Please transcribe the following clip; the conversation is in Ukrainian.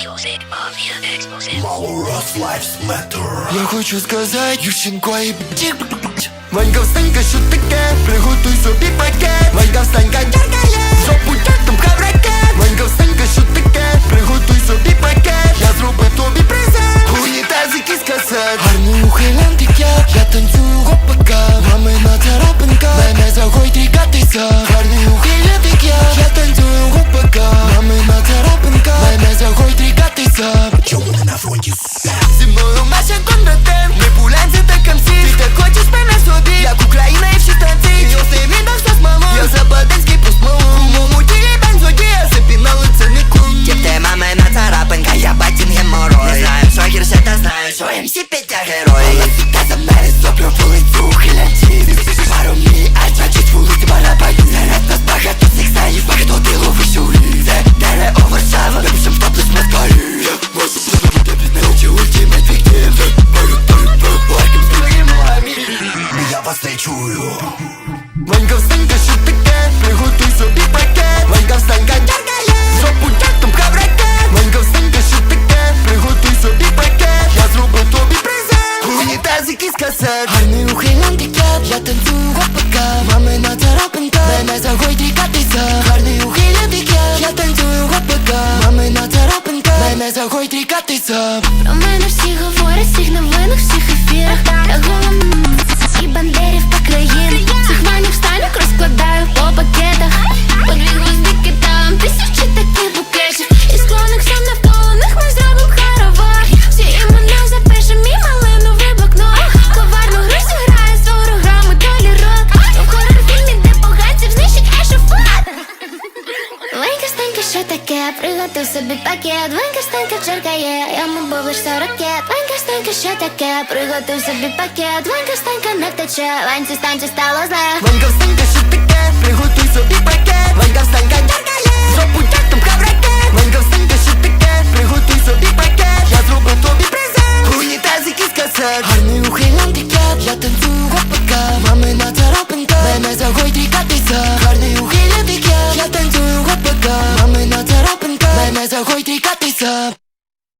Our lives matter Я хочу сказати, Ющенко і Ванька встанька, що таке? Приготуй собі пакет. Ванька встанька, дякає Жопу тактом хавраке Ванька встанька, що таке? Приготуй собі пакет. Я зроблю тобі презент. Унітаз якийсь касет. Гарний ухилянт як я Я танцюю гопака Мамина царапинка Мене заходь рікатися Петя герой сука за мене зоблю вулицю ухилянці Пару мій, а значить вулиці барабані Серед нас багато цих станів Багато тилу вишурі Це дере Варшава Напишем топлес москалі Я можу зробити неочі ультимейт фіктив Пару, пару, пару, парком стоїмо, амі Я вас не чую касет Гарний ухилянт як я танцюю гопака Мамина царапинка Мене заходь трікатися. Гарний ухилянт як я танцюю гопака Мамина царапинка Мене заходь рікатися Венька що таке? Приготуй собі пакет. Венька станька черкає, йому був лиш 40 ракет Венька станька, що таке? Приготуй собі пакет. Венька станька не втече, Венці станьці стало зле. Ванька встанька, що